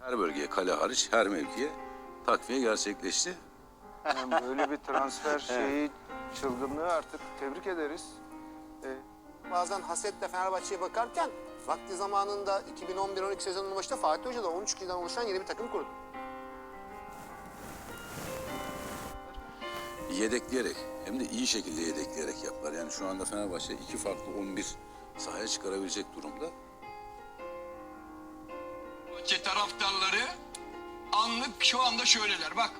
Her bölgeye kale hariç her mevkiye takviye gerçekleşti. Yani böyle bir transfer şeyi çılgınlığı artık tebrik ederiz. Ee, Bazen hasetle Fenerbahçe'ye bakarken vakti zamanında 2011-12 sezonunun başında Fatih Hoca da 13 kişiden oluşan yeni bir takım kurdu. Yedekleyerek hem de iyi şekilde yedekleyerek yaptılar. Yani şu anda Fenerbahçe iki farklı 11 sahaya çıkarabilecek durumda. Fenerbahçe taraftarları anlık şu anda şöyleler bak.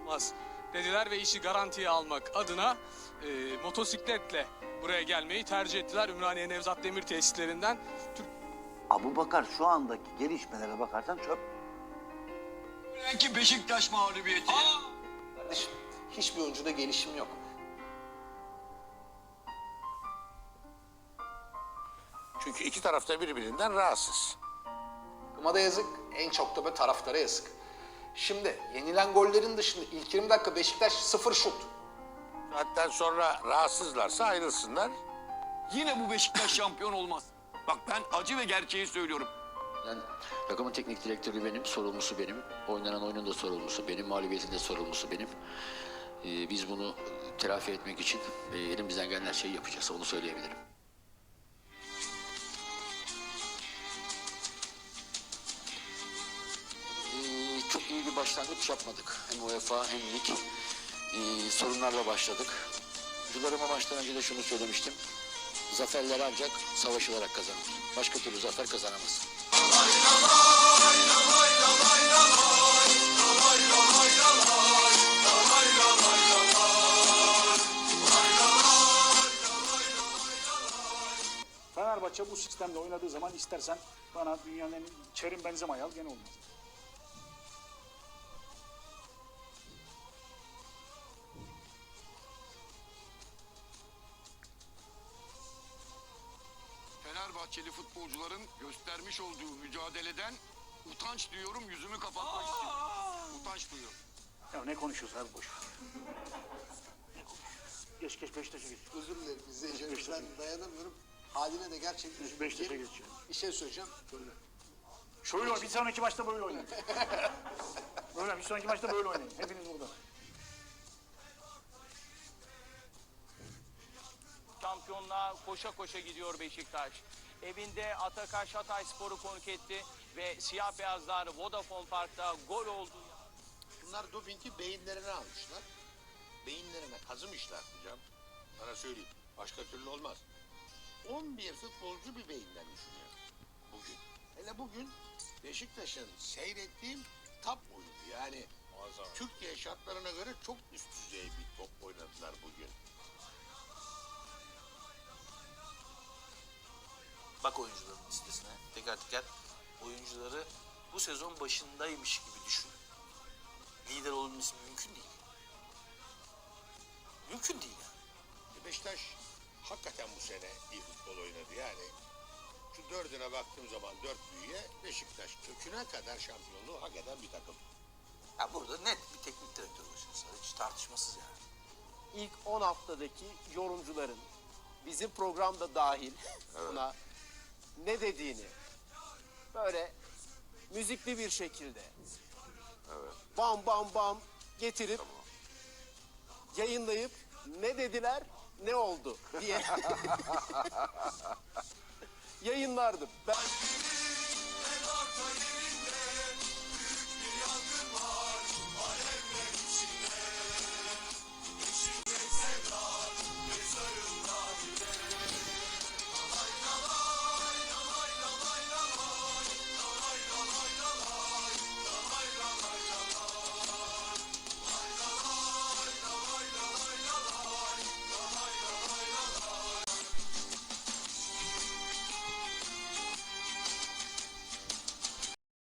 olmaz dediler ve işi garantiye almak adına e, motosikletle buraya gelmeyi tercih ettiler. Ümraniye Nevzat Demir tesislerinden Türk Abu Bakar şu andaki gelişmelere bakarsan çöp. Belki Beşiktaş mağlubiyeti. Kardeşim hiçbir oyuncuda gelişim yok. Çünkü iki tarafta birbirinden rahatsız. Takıma da yazık, en çok da böyle taraftara yazık. Şimdi yenilen gollerin dışında ilk 20 dakika Beşiktaş sıfır şut. Hatta sonra rahatsızlarsa ayrılsınlar. Yine bu Beşiktaş şampiyon olmaz. Bak ben acı ve gerçeği söylüyorum. Yani takımın teknik direktörü benim, sorumlusu benim. Oynanan oyunun da sorumlusu benim, mağlubiyetin de sorumlusu benim. Ee, biz bunu telafi etmek için e, elimizden gelen her şeyi yapacağız, onu söyleyebilirim. İyi bir başlangıç yapmadık. Hem UEFA hem lig. Ee, sorunlarla başladık. Oyuncularıma maçtan önce de şunu söylemiştim. Zaferler ancak savaşılarak kazanılır. Başka türlü zafer kazanamaz. Fenerbahçe bu sistemde oynadığı zaman istersen bana dünyanın en Kerim Benzema'yı al gene olmaz. Fenerbahçeli futbolcuların göstermiş olduğu mücadeleden utanç duyuyorum yüzümü kapatmak istiyorum. Utanç duyuyorum. Ya ne konuşuyorsun abi boş. Ne konuşuyorsun? Geç geç Beşiktaş'a geç. Özür dilerim izleyicilerimiz ben dayanamıyorum. Haline de gerçekten Biz Beşiktaş'a üzüldüm. geçeceğiz. Bir şey söyleyeceğim. Şöyle oyn- bir sonraki maçta böyle oynayın. böyle bir sonraki maçta böyle oynayın. Hepiniz burada. Şampiyonluğa koşa koşa gidiyor Beşiktaş. Evinde Atakaş Hatay Spor'u konuk etti ve siyah beyazlar Vodafone Park'ta gol oldu. Bunlar dopingi beyinlerine almışlar. Beyinlerine kazımışlar hocam. Sana söyleyeyim. Başka türlü olmaz. 11 futbolcu bir beyinden düşünüyor. Bugün. Hele bugün Beşiktaş'ın seyrettiğim top oyunu. Yani Türkiye şartlarına göre çok üst düzey Bak oyuncuların listesine teker teker oyuncuları bu sezon başındaymış gibi düşün. Lider olması mümkün değil. Mümkün değil yani. E, Beşiktaş hakikaten bu sene iyi futbol oynadı yani. Şu dördüne baktığım zaman dört büyüye Beşiktaş köküne kadar şampiyonluğu hak eden bir takım. Ya burada net bir teknik direktör başarısı var. Hiç tartışmasız yani. İlk 10 haftadaki yorumcuların bizim programda dahil buna ne dediğini böyle müzikli bir şekilde bam bam bam getirip yayınlayıp ne dediler ne oldu diye yayınlardım. Ben